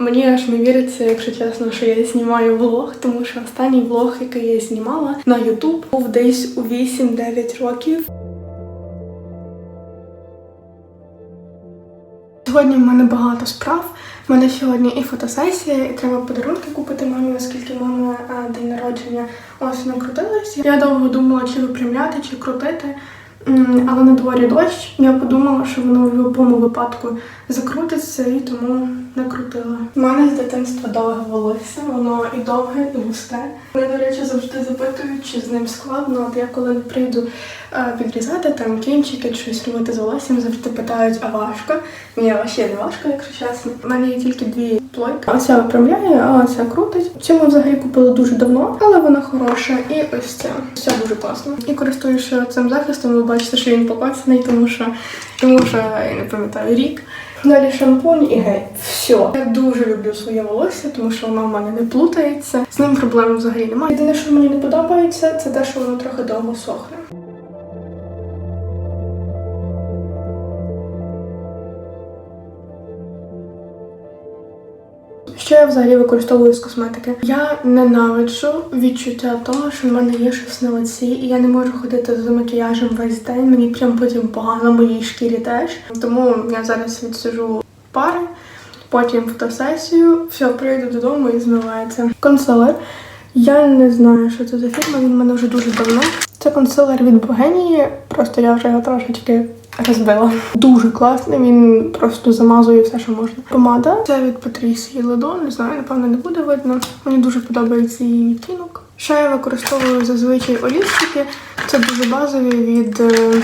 Мені аж не віриться, якщо чесно, що я знімаю влог, тому що останній влог, який я знімала на YouTube, був десь у 8-9 років. Сьогодні в мене багато справ. У мене сьогодні і фотосесія, і треба подарунки купити мамі, оскільки мама день народження ось накрутилася. Я довго думала, чи випрямляти, чи крутити. Але на дворі дощ. Я подумала, що воно в будь-якому випадку закрутиться і тому накрутила. У мене з дитинства довге волосся, воно і довге, і густе. Вони, до речі, завжди запитують, чи з ним складно. От я коли прийду е, підрізати там кінчики, чи щось робити з волоссям, завжди питають, а важко. Ні, вообще не важко, якщо чесно. У мене є тільки дві плойки. Оця виправляє, а оця крутить. Цю ми взагалі купили дуже давно, але вона хороша. І ось ця. Ця дуже класно. І користуюся цим захистом, ви бачите, що він покоцаний, тому що тому що я не пам'ятаю рік. Далі шампунь і гель. Все. Я дуже люблю своє волосся, тому що воно в мене не плутається. З ним проблем взагалі немає. Єдине, що мені не подобається, це те, що воно трохи довго сохне. Що я взагалі використовую з косметики? Я ненавиджу відчуття того, що в мене є щось на лиці, і я не можу ходити з макіяжем весь день. Мені прям потім погано моїй шкірі теж. Тому я зараз відсижу пари, потім фотосесію, все, прийду додому і змивається. Консилер. Я не знаю, що це за фірма, він в мене вже дуже давно. Це консилер від Богенії, просто я вже його трошечки розбила. Дуже класний, він просто замазує все, що можна. Помада. Це від Патрісії Ледо, не знаю, напевно, не буде видно. Мені дуже подобається її відтінок. Ще я використовую зазвичай олівчики. Це дуже базові від е,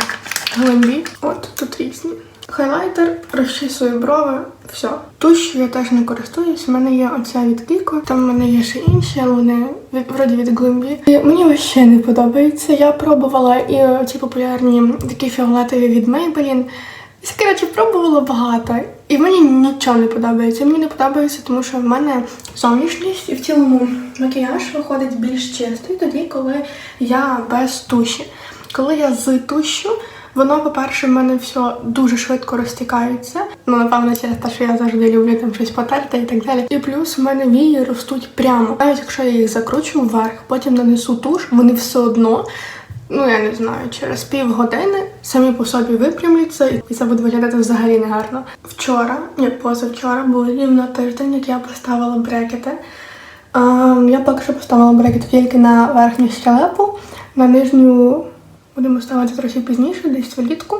Glambi. От тут різні. Хайлайтер, розчісую брови, все. Туш я теж не користуюсь. У мене є оця від Кіко, там в мене є ще інші, але вони від вроді від Глимбі. І мені вообще не подобається. Я пробувала і ці популярні такі фіолетові від Maybelline. І, Коротше, пробувала багато. І мені нічого не подобається. Мені не подобається, тому що в мене зовнішність і в цілому макіяж виходить більш чистий тоді, коли я без туші. Коли я з тушю, Воно, по-перше, в мене все дуже швидко розтікається. Ну, напевно, через те, що я завжди люблю там щось потерти і так далі. І плюс в мене вії ростуть прямо. Навіть якщо я їх закручу вверх, потім нанесу туш, вони все одно. Ну, я не знаю, через півгодини самі по собі випрямляться, і це буде виглядати взагалі негарно. Вчора, ні, позавчора, було рівно тиждень, як я поставила брекети. А, я поки що поставила брекет тільки на верхню щелепу, на нижню Будемо ставити трохи пізніше, десь влітку.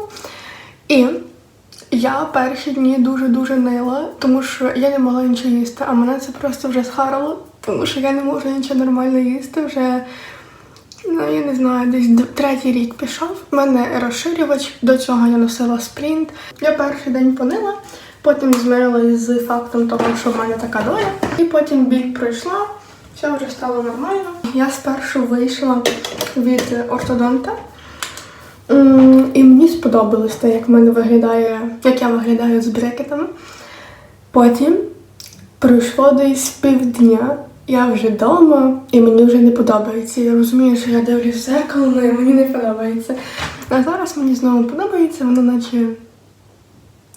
І я перші дні дуже-дуже нила, тому що я не могла нічого їсти, а мене це просто вже схарило, тому що я не можу нічого нормально їсти. Вже, ну я не знаю, десь третій рік пішов. У мене розширювач, до цього я носила спринт. Я перший день понила, потім змирилась з фактом того, що в мене така доля. І потім біль пройшла, все вже стало нормально. Я спершу вийшла від ортодонта. М, І мені сподобалось те, як в мене виглядає, як я виглядаю з брекетами. Потім пройшло десь півдня, я вже вдома, і мені вже не подобається. Я розумію, що я дивлюсь зеркало, але мені не подобається. А зараз мені знову подобається, воно наче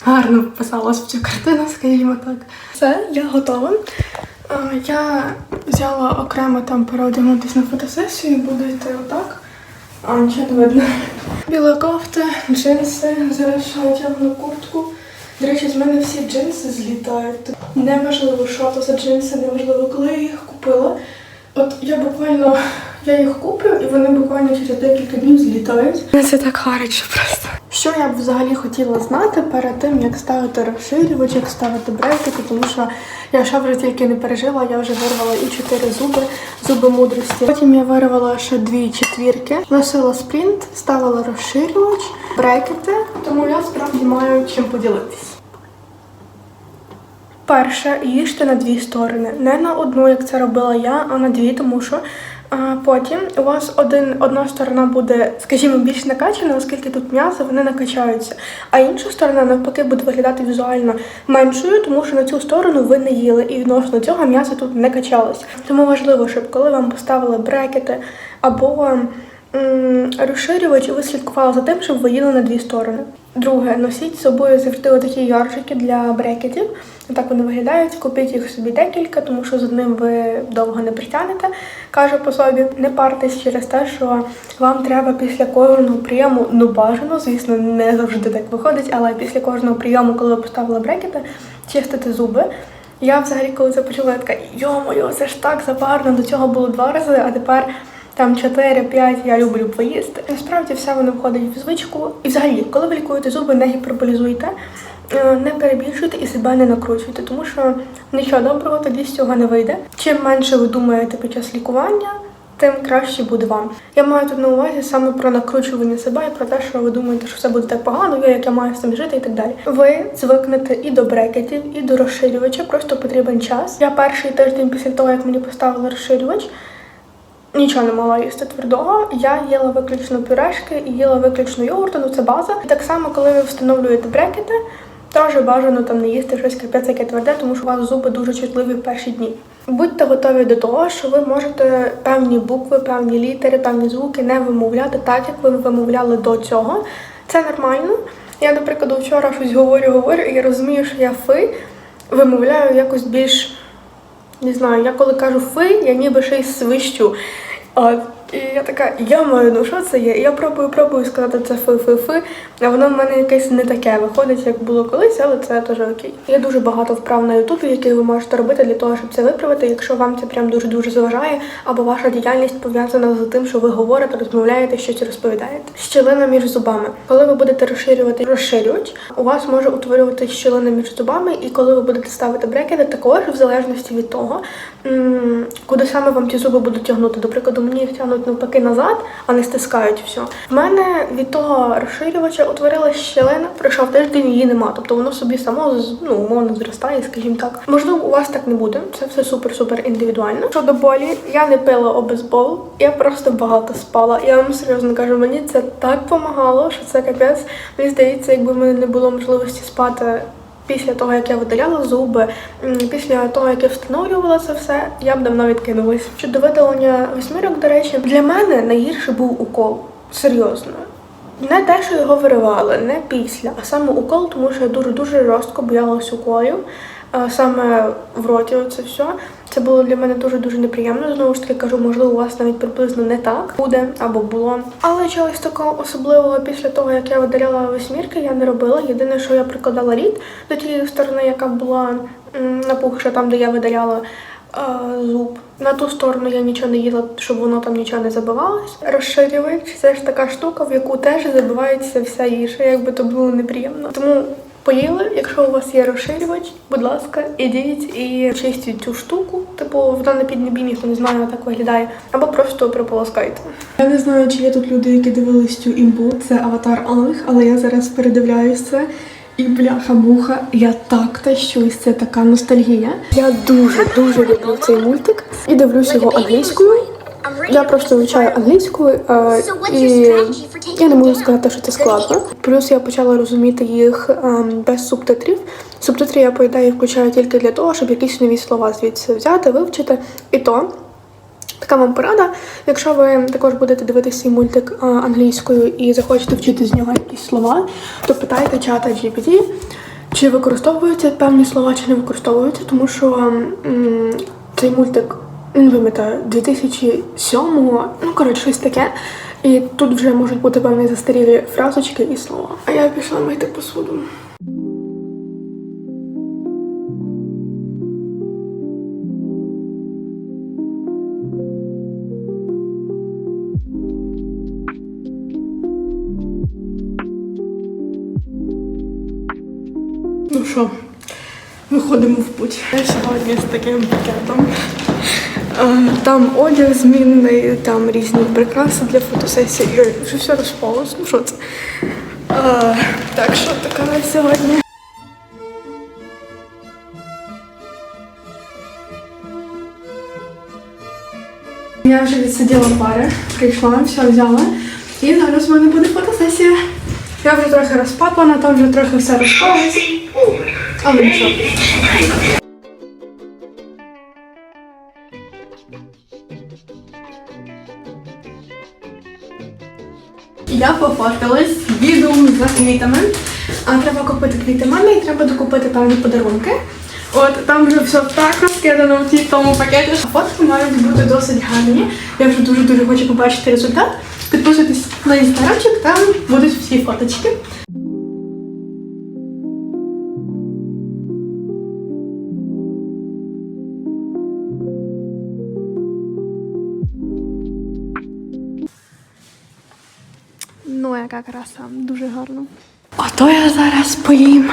гарно вписалось в цю картину, скажімо так. Все, я готова. Я взяла окремо там переодягнутися на фотосесію, буду йти отак. А, нічого не видно. Біла кофта, джинси, зараз натягну куртку. До речі, з мене всі джинси злітають. Неважливо, що то за джинси, неважливо, коли я їх купила. От я буквально я їх куплю, і вони буквально через декілька днів злітають. Це так гаряче просто. Що я б взагалі хотіла знати перед тим, як ставити розширювач, як ставити брекети, тому що я ще вже тільки не пережила, я вже вирвала і чотири зуби, зуби мудрості. Потім я вирвала ще дві четвірки, носила спринт, ставила розширювач, брекети, тому я справді маю чим поділитись. Перше, їжте на дві сторони. Не на одну, як це робила я, а на дві, тому що а, потім у вас один, одна сторона буде, скажімо, більш накачана, оскільки тут м'ясо, вони накачаються. А інша сторона, навпаки, буде виглядати візуально меншою, тому що на цю сторону ви не їли, і відносно цього м'ясо тут не качалось. Тому важливо, щоб коли вам поставили брекети або розширювач, слідкували за тим, щоб ви їли на дві сторони. Друге, носіть з собою завжди отакі ярчики для брекетів. Так вони виглядають. Купіть їх собі декілька, тому що з одним ви довго не притягнете. Каже по собі, не партесь через те, що вам треба після кожного прийому, ну бажано, звісно, не завжди так виходить, але після кожного прийому, коли ви поставили брекети, чистити зуби. Я взагалі, коли це почула, я така йо-моє, це ж так забарно. До цього було два рази, а тепер там 4-5 я люблю поїсти. Насправді все воно входить в звичку. І взагалі, коли ви лікуєте зуби, не гіперболізуйте, е, не перебільшуйте і себе не накручуйте, тому що нічого доброго тоді з цього не вийде. Чим менше ви думаєте під час лікування. Тим краще буде вам. Я маю тут на увазі саме про накручування себе і про те, що ви думаєте, що все буде так погано, я як я маю з цим жити і так далі. Ви звикнете і до брекетів, і до розширювача, просто потрібен час. Я перший тиждень після того, як мені поставили розширювач, Нічого не могла їсти твердого. Я їла виключно пюрешки і їла виключно йогурти, ну це база. І так само, коли ви встановлюєте брекети, теж бажано там не їсти щось капець яке тверде, тому що у вас зуби дуже чутливі в перші дні. Будьте готові до того, що ви можете певні букви, певні літери, певні звуки не вимовляти так, як ви вимовляли до цього. Це нормально. Я, до прикладу, вчора щось говорю, говорю, і я розумію, що я фи вимовляю якось більш. Не знаю, я коли кажу фи, я ніби ще й свищу. От. І я така, я маю, ну що це є? І я пробую, пробую сказати це фи-фи-фи, а воно в мене якесь не таке виходить, як було колись, але це теж окей. Є дуже багато вправ на Ютубі, які ви можете робити для того, щоб це виправити, якщо вам це прям дуже-дуже заважає, або ваша діяльність пов'язана з тим, що ви говорите, розмовляєте, щось розповідаєте. Щілина між зубами. Коли ви будете розширювати розширювач, у вас може утворювати щілина між зубами, і коли ви будете ставити брекети, також в залежності від того, куди саме вам ті зуби будуть тягнути. До прикладу, мені їх тягнуть навпаки назад, а не стискають все. В мене від того розширювача утворилася щелина, пройшов тиждень, її нема. Тобто воно собі само ну, умовно зростає, скажімо так. Можливо, у вас так не буде. Це все супер-супер індивідуально. Щодо болі, я не пила обезбол, я просто багато спала. Я вам серйозно кажу, мені це так допомагало, що це капець. Мені здається, якби в мене не було можливості спати. Після того, як я видаляла зуби, після того, як я встановлювала це все, я б давно відкинулась. Щодо видалення восьмірок, до речі, для мене найгірше був укол. Серйозно. Не те, що його виривали, не після, а саме укол, тому що я дуже-дуже жорстко боялась уколів. Саме в роті це все. Це було для мене дуже-дуже неприємно. Знову ж таки кажу, можливо, у вас навіть приблизно не так буде або було. Але чогось такого особливого після того, як я видаляла восьмірки, я не робила. Єдине, що я прикладала рід до тієї сторони, яка була напухша, там, де я видаляла зуб. На ту сторону я нічого не їла, щоб воно там нічого не забивалось. Розширювач це ж така штука, в яку теж забивається вся їжа, якби то було неприємно. Тому поїли, якщо у вас є розширювач, будь ласка, ідіть і чистіть цю штуку. Типу, вона на піднебі, ніхто не знає, так виглядає, або просто прополоскайте. Я не знаю, чи є тут люди, які дивились цю імбу. Це аватар Анг, але я зараз передивляюсь це. І бляха-муха, я так тащусь, це така ностальгія. Я дуже дуже люблю цей мультик і дивлюсь його англійською. Я просто вивчаю англійську, е, і я не можу сказати, що це складно. Плюс я почала розуміти їх ем, без субтитрів. Субтитри я по ідеї включаю тільки для того, щоб якісь нові слова звідси взяти, вивчити. І то Така вам порада. Якщо ви також будете дивитися цей мультик а, англійською і захочете вчити з нього якісь слова, то питайте чата GPT, чи використовуються певні слова, чи не використовуються, тому що м, цей мультик, не пам'ятаю, 2007-го, ну коротше, щось таке. І тут вже можуть бути певні застарілі фразочки і слова. А я пішла мити посуду. Ну що, виходимо в путь. Я сьогодні з таким пакетом. Е, Там одяг змінний, там різні прикраси для фотосесії. Ой, Вже все розпалось. Ну що це? Е, Так що така сьогодні. Я вже відсиділа пари, прийшла, все взяла. І зараз в мене буде фотосесія. Я вже трохи розпатлана, там вже трохи все розпалось. Але нічого. Я пофоткалась, їду за квітами. А треба купити квіти мамі і треба докупити певні подарунки. От там вже все так розкидано в тій тому пакеті. Фотки мають бути досить гарні. Я вже дуже дуже хочу побачити результат. Підписуйтесь на інстаграмчик, там будуть всі фоточки. Яка краса, дуже гарно. Ото я зараз поїм.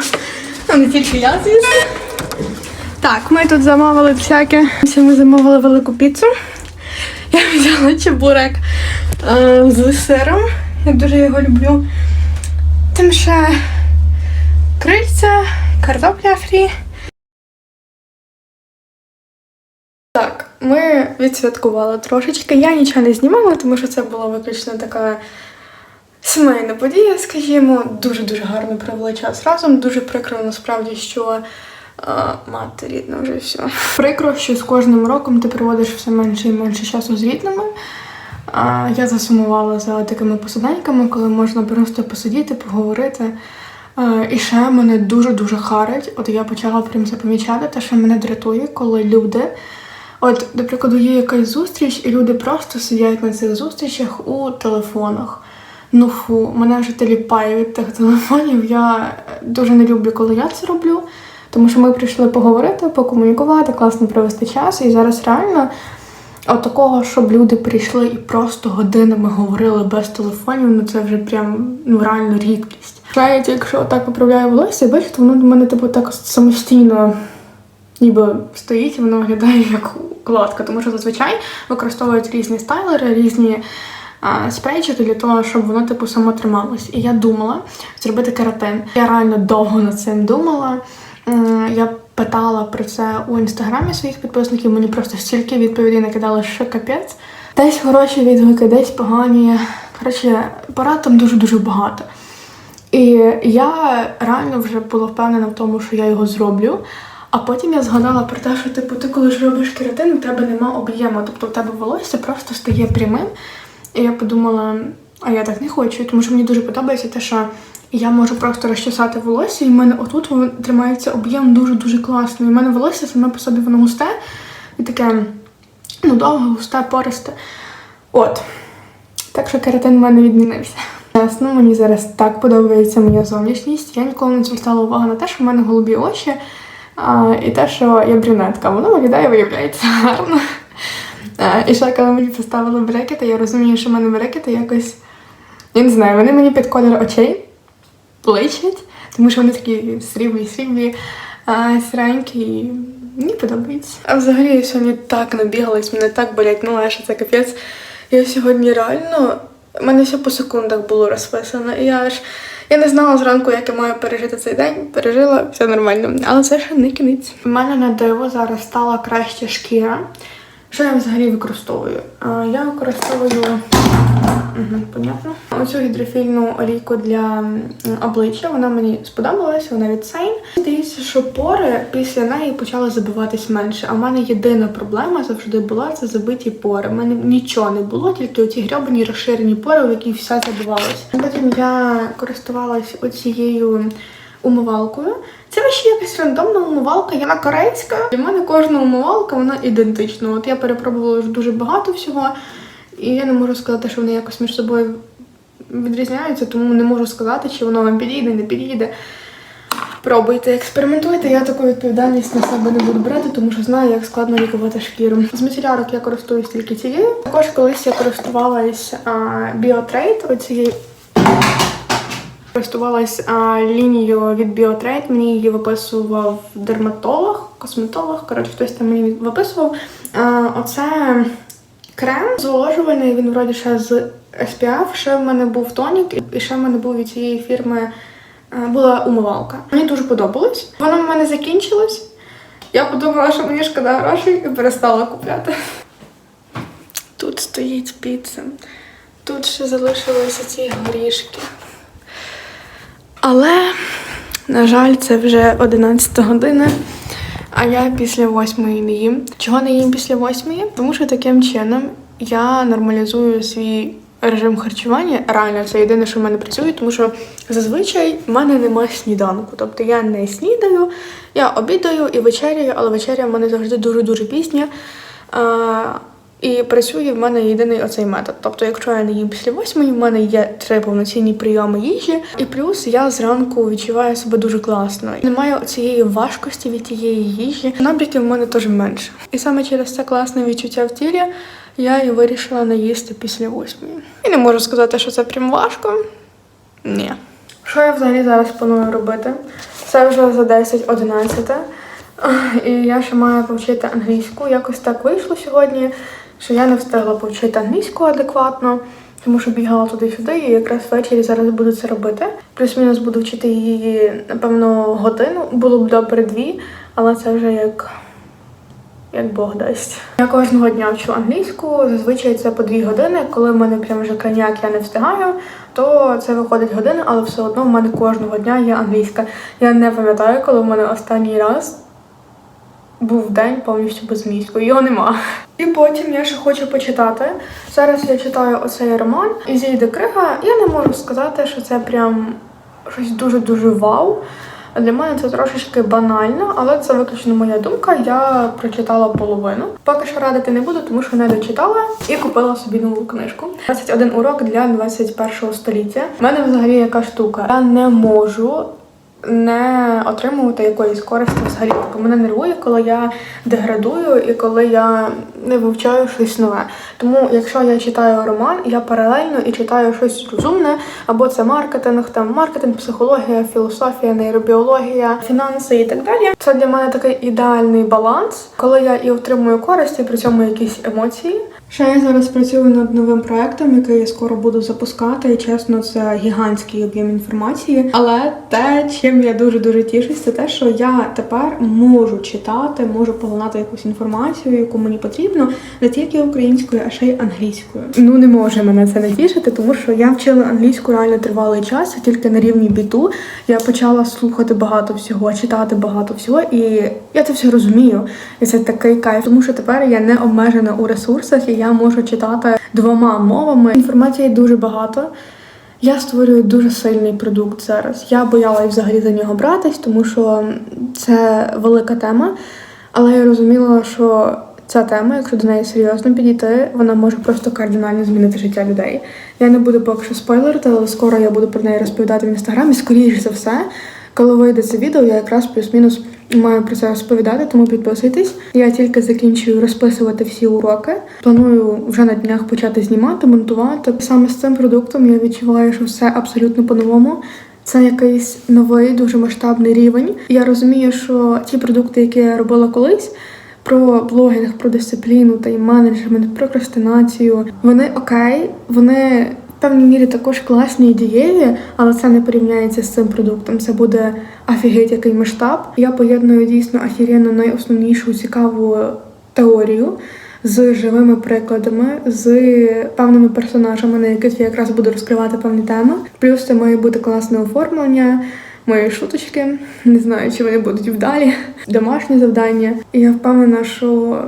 Не тільки я, звісно. Так, ми тут замовили всяке. Ми замовили велику піцу. Я взяла чебурек е, з сиром. Я дуже його люблю. Тим ще крильця, картопля фрі. Так, ми відсвяткували трошечки. Я нічого не знімала, тому що це була виключно така сімейна подія, скажімо. Дуже-дуже гарно провели час разом. Дуже прикро насправді, що а, мати рідна вже все. Прикро, що з кожним роком ти проводиш все менше і менше часу з рідними. А, я засумувала за такими посиденьками, коли можна просто посидіти, поговорити. А, і ще мене дуже-дуже харить. От я почала прям це помічати, те, що мене дратує, коли люди. От, до прикладу, є якась зустріч, і люди просто сидять на цих зустрічах у телефонах. Ну фу, мене вже теліпає від тих телефонів. Я дуже не люблю, коли я це роблю. Тому що ми прийшли поговорити, покомунікувати, класно провести час. І зараз реально от такого, щоб люди прийшли і просто годинами говорили без телефонів, ну це вже прям ну реально рідкість. Я тільки що отак поправляю волосся, бачите, воно до мене типу так самостійно ніби стоїть, і воно виглядає як укладка, тому що зазвичай використовують різні стайлери, різні а, для того, щоб воно типу само трималось. І я думала зробити кератин. Я реально довго над цим думала. Я питала про це у інстаграмі своїх підписників. Мені просто стільки відповідей накидали, що капець. Десь хороші відгуки, десь погані. Коротше, порад там дуже-дуже багато. І я реально вже була впевнена в тому, що я його зроблю. А потім я згадала про те, що типу, ти коли ж робиш кератин, у тебе нема об'єму, тобто у тебе волосся просто стає прямим. І я подумала, а я так не хочу, тому що мені дуже подобається те, що я можу просто розчесати волосся, і в мене отут тримається об'єм дуже-дуже класно. І в мене волосся саме по собі воно густе і таке ну, довге, густе, пористе. От. Так що кератин в мене відмінився. Чесно, мені зараз так подобається моя зовнішність. Я ніколи не звертала увагу на те, що в мене голубі очі а, і те, що я брюнетка. Воно виглядає, виявляється гарно. А, і ще коли мені поставили брекети, я розумію, що в мене брекети якось. Я не знаю, вони мені під колір очей личать, тому що вони такі сріблі, сріблі, а, сіренькі. і Мені подобається. А взагалі я сьогодні так набігалась, мене так болять ноги, що це капець. Я сьогодні реально. У мене все по секундах було розписано. І я аж я не знала зранку, як я маю пережити цей день. Пережила все нормально. Але це ще не кінець. У мене на диво зараз стала краща шкіра. Що я взагалі використовую? Я використовую Угу. Оцю гідрофільну олійку для обличчя, вона мені сподобалася, вона від Сейн. Здається, що пори після неї почали забиватись менше. А в мене єдина проблема завжди була це забиті пори. У мене нічого не було, тільки оці грьобані розширені пори, в які все забивалося. Потім я користувалась оцією умивалкою. Це ще якась рандомна умивалка, вона корейська. Для мене кожна умивалка вона ідентична. От я перепробувала вже дуже багато всього. І я не можу сказати, що вони якось між собою відрізняються, тому не можу сказати, чи воно вам підійде, не підійде. Пробуйте, експериментуйте. Я таку відповідальність на себе не буду брати, тому що знаю, як складно лікувати шкіру. З міцелярок я користуюсь тільки цією. Також колись я користувалась біотрейд, оцією. Користувалась лінією від Біотрейд, мені її виписував дерматолог, косметолог, коротше, хтось там мені виписував. А, оце крем зволожувальний, він вроді ще з SPF, ще в мене був тонік, і ще в мене був від цієї фірми була умивалка. Мені дуже подобалось. Воно в мене закінчилось. Я подумала, що мені шкода грошей і перестала купляти. Тут стоїть піца. Тут ще залишилися ці горішки. Але, на жаль, це вже 11 година, а я після восьмої не їм. Чого не їм після восьмої? Тому що таким чином я нормалізую свій режим харчування. Реально, це єдине, що в мене працює, тому що зазвичай в мене немає сніданку. Тобто я не снідаю, я обідаю і вечеряю, але вечеря в мене завжди дуже-дуже пісня. І працює в мене єдиний оцей метод. Тобто, якщо я не їм після восьмої, в мене є три повноцінні прийоми їжі, і плюс я зранку відчуваю себе дуже класно. Немає цієї важкості від тієї їжі. Набряків в мене теж менше. І саме через це класне відчуття в тілі я і вирішила не їсти після восьмої. І не можу сказати, що це прям важко. Ні. Що я взагалі зараз планую робити? Це вже за 10-11. І я ще маю повчити англійську. Якось так вийшло сьогодні, що я не встигла повчити англійську адекватно, тому що бігала туди-сюди, і якраз ввечері зараз буду це робити. Плюс-мінус буду вчити її, напевно, годину. Було б добре дві, але це вже як. Як Бог дасть. Я кожного дня вчу англійську. Зазвичай це по дві години. Коли в мене прям вже крайняк, я не встигаю, то це виходить година, але все одно в мене кожного дня є англійська. Я не пам'ятаю, коли в мене останній раз був день повністю без англійської. Його нема. І потім я ще хочу почитати. Зараз я читаю оцей роман і зійде крига. Я не можу сказати, що це прям щось дуже-дуже вау. Для мене це трошечки банально, але це виключно моя думка. Я прочитала половину. Поки що радити не буду, тому що не дочитала і купила собі нову книжку. 21 урок для 21 століття. У мене взагалі яка штука. Я не можу. Не отримувати якоїсь користі взагалі. Тобто мене нервує, коли я деградую і коли я не вивчаю щось нове. Тому, якщо я читаю роман, я паралельно і читаю щось розумне, або це маркетинг, там маркетинг, психологія, філософія, нейробіологія, фінанси і так далі. Це для мене такий ідеальний баланс, коли я і отримую користь, і при цьому якісь емоції. Ще я зараз працюю над новим проектом, який я скоро буду запускати. І чесно, це гігантський об'єм інформації. Але те, чим я дуже дуже тішусь, це те, що я тепер можу читати, можу поглинати якусь інформацію, яку мені потрібно, не тільки українською, а ще й англійською. Ну не може мене це не тішити, тому що я вчила англійську реально тривалий час, тільки на рівні біту. Я почала слухати багато всього, читати багато всього, і я це все розумію. І це такий кайф, тому що тепер я не обмежена у ресурсах, і я можу читати двома мовами. Інформації дуже багато. Я створюю дуже сильний продукт зараз. Я боялась взагалі за нього братись, тому що це велика тема. Але я розуміла, що ця тема, якщо до неї серйозно підійти, вона може просто кардинально змінити життя людей. Я не буду поки що спойлерити, але скоро я буду про неї розповідати в інстаграмі. Скоріше за все, коли вийде це відео, я якраз плюс-мінус маю про це розповідати, тому підписуйтесь. Я тільки закінчую розписувати всі уроки. Планую вже на днях почати знімати, монтувати. Саме з цим продуктом я відчуваю, що все абсолютно по-новому. Це якийсь новий, дуже масштабний рівень. Я розумію, що ті продукти, які я робила колись, про блогінг, про дисципліну, тайм-менеджмент, прокрастинацію, вони окей, вони певній мірі також класні і дієві, але це не порівняється з цим продуктом. Це буде офігеть який масштаб. Я поєдную дійсно ахіренно найосновнішу цікаву теорію з живими прикладами, з певними персонажами, на яких я якраз буду розкривати певні теми. Плюс це має бути класне оформлення. Мої шуточки, не знаю, чи вони будуть вдалі, домашні завдання. І я впевнена, що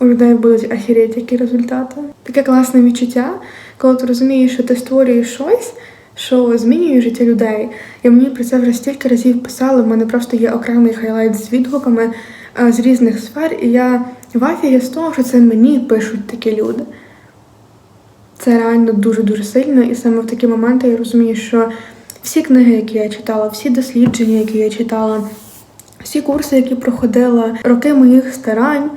у людей будуть ахірєті які результати. Таке класне відчуття, коли ти розумієш, що ти створюєш щось, що змінює життя людей. І мені про це вже стільки разів писали. В мене просто є окремий хайлайт з відгуками е, з різних сфер, і я в афірі з того, що це мені пишуть такі люди. Це реально дуже-дуже сильно, і саме в такі моменти я розумію, що всі книги, які я читала, всі дослідження, які я читала, всі курси, які проходила, роки моїх старань,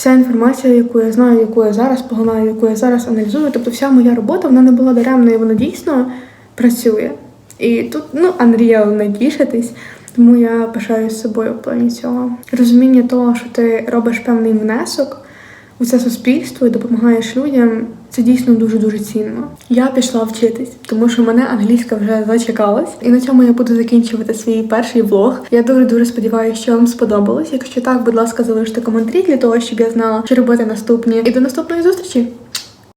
вся інформація, яку я знаю, яку я зараз поглинаю, яку я зараз аналізую, тобто вся моя робота вона не була даремною, вона дійсно працює. І тут, ну, Unreal не тішитись, тому я пишаюсь собою в плані цього. Розуміння того, що ти робиш певний внесок у це суспільство і допомагаєш людям, це дійсно дуже-дуже цінно. Я пішла вчитись, тому що мене англійська вже зачекалась. І на цьому я буду закінчувати свій перший влог. Я дуже-дуже сподіваюся, що вам сподобалось. Якщо так, будь ласка, залиште коментарі для того, щоб я знала, що робити наступні. І до наступної зустрічі!